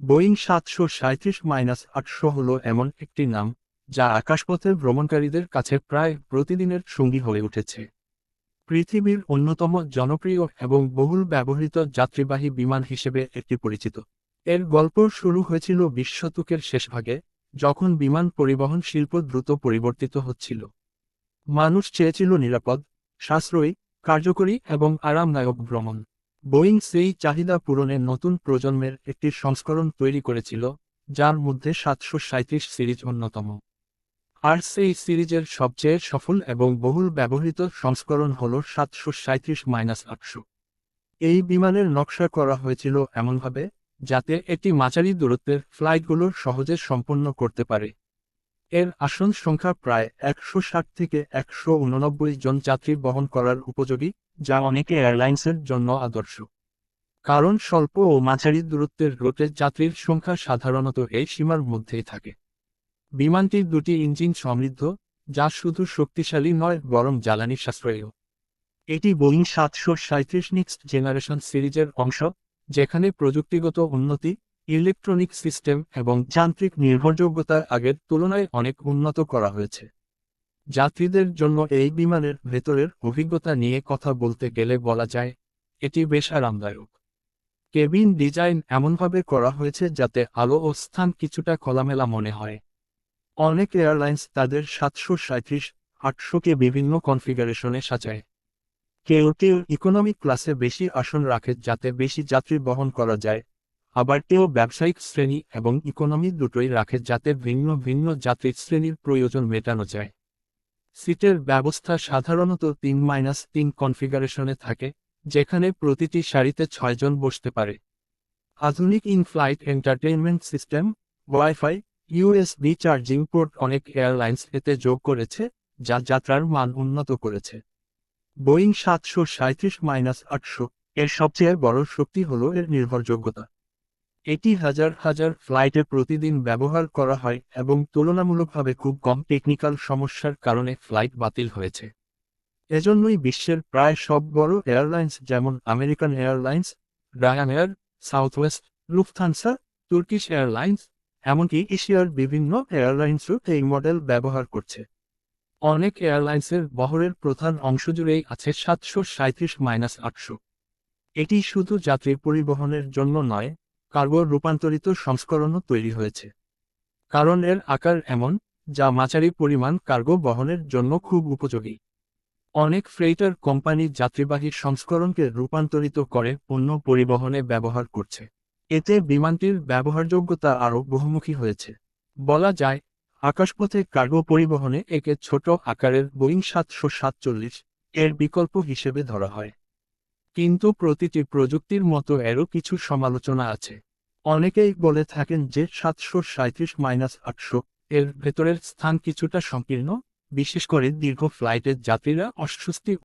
Boeing সাতশো সাঁত্রিশ minus আটশো হল এমন একটি নাম, যা আকাশপথে ভ্রমণকারীদের কাছে প্রায় প্রতিদিনের সঙ্গী হয়ে উঠেছে। পৃথিবীর অন্যতম জনপ্রিয় এবং বহুল ব্যবহৃত যাত্রীবাহী বিমান হিসেবে এটি পরিচিত। এর গল্প শুরু হয়েছিল বিশ শতকের শেষভাগে, যখন বিমান পরিবহন শিল্প দ্রুত পরিবর্তিত হচ্ছিল। মানুষ চেয়েছিল নিরাপদ, সাশ্রয়ী, কার্যকরী এবং আরামদায়ক ভ্রমণ। বোয়িং সেই চাহিদা পূরণে নতুন প্রজন্মের একটি সংস্করণ তৈরি করেছিল, যার মধ্যে সাতশো সাঁত্রিশ সিরিজ অন্যতম। আর সেই সিরিজের সবচেয়ে সফল এবং বহুল ব্যবহৃত সংস্করণ হল সাতশো সাঁত্রিশ মাইনাস আটশো। এই বিমানের নকশা করা হয়েছিল এমনভাবে, যাতে এটি মাঝারি দূরত্বের ফ্লাইটগুলো সহজে সম্পন্ন করতে পারে। এর আসন সংখ্যা প্রায় একশো ষাট থেকে একশো উননব্বই জন যাত্রী বহন করার উপযোগী, যা অনেকে এয়ারলাইন্সের জন্য আদর্শ। কারণ স্বল্প ও মাঝারি দূরত্বের রুটে যাত্রীর সংখ্যা সাধারণত এই সীমার মধ্যেই থাকে। বিমানটির দুটি ইঞ্জিন সমৃদ্ধ, যা শুধু শক্তিশালী নয়, বরং জ্বালানি সাশ্রয়ীও। এটি বোয়িং সাতশো সাঁত্রিশ নেক্সট জেনারেশন সিরিজের অংশ, যেখানে প্রযুক্তিগত উন্নতি ইলেকট্রনিক সিস্টেম এবং যান্ত্রিক নির্ভরযোগ্যতার আগের তুলনায় অনেক উন্নত করা হয়েছে। যাত্রীদের জন্য এই বিমানের ভেতরের অভিজ্ঞতা নিয়ে কথা বলতে গেলে বলা যায়, এটি বেশ আরামদায়ক। কেবিন ডিজাইন এমনভাবে করা হয়েছে যাতে আলো ও স্থান কিছুটা খোলামেলা মনে হয়। অনেক এয়ারলাইন্স তাদের সাতশো সাঁত্রিশ আটশোকে বিভিন্ন কনফিগারেশনে সাজায়। কেউ কেউ ইকোনমিক ক্লাসে বেশি আসন রাখে যাতে বেশি যাত্রী বহন করা যায় আবার কেউ ব্যবসায়িক শ্রেণি এবং ইকোনমি দুটোই রাখে যাতে ভিন্ন ভিন্ন যাত্রী শ্রেণির প্রয়োজন মেটানো যায়। সিটের ব্যবস্থা সাধারণত তিন মাইনাস তিন কনফিগারেশনে থাকে, যেখানে প্রতিটি সারিতে ছয়জন বসতে পারে। আধুনিক in flight entertainment system WiFi USB charging port অনেক এয়ারলাইন্স এতে যোগ করেছে, যা যাত্রার মান উন্নত করেছে। বোয়িং সাতশো সাঁত্রিশ মাইনাস আটশো এর সবচেয়ে বড় শক্তি হল এর নির্ভরযোগ্যতা। এটি হাজার হাজার ফ্লাইটে প্রতিদিন ব্যবহার করা হয় এবং তুলনামূলকভাবে খুব কম টেকনিক্যাল সমস্যার কারণে ফ্লাইট বাতিল হয়েছে। এজন্যই বিশ্বের প্রায় সব বড় এয়ারলাইন্স যেমন American airlines, Ryanair, Southwest, Lufthansa, Turkish airlines, এমনকি এশিয়ার বিভিন্ন এয়ারলাইন্সও এই মডেল ব্যবহার করছে। অনেক এয়ারলাইন্সের বহরের প্রধান অংশ জুড়েই আছে সাতশো সাঁত্রিশ মাইনাস আটশো। এটি শুধু যাত্রী পরিবহনের জন্য নয় কার্গো রূপান্তরিত সংস্করণও তৈরি হয়েছে। কারণ এর আকার এমন, যা মাঝারি পরিমাণ কার্গো বহনের জন্য খুব উপযোগী। অনেক ফ্রেইটার কোম্পানি যাত্রীবাহী সংস্করণকে রূপান্তরিত করে পণ্য পরিবহনে ব্যবহার করছে। এতে বিমানটির ব্যবহারযোগ্যতা আরও বহুমুখী হয়েছে। বলা যায়, আকাশপথে কার্গো পরিবহনে একে ছোট আকারের বোয়িং সাতশো সাতচল্লিশ এর বিকল্প হিসেবে ধরা হয়। কিন্তু প্রতিটি প্রযুক্তির মতো এরও কিছু সমালোচনা আছে। অনেকেই বলে থাকেন যে সাতশো সাঁত্রিশ মাইনাস আটশো এর ভেতরের স্থান কিছুটা সংকীর্ণ, বিশেষ করে দীর্ঘ ফ্লাইটের যাত্রীরা অস্বস্তি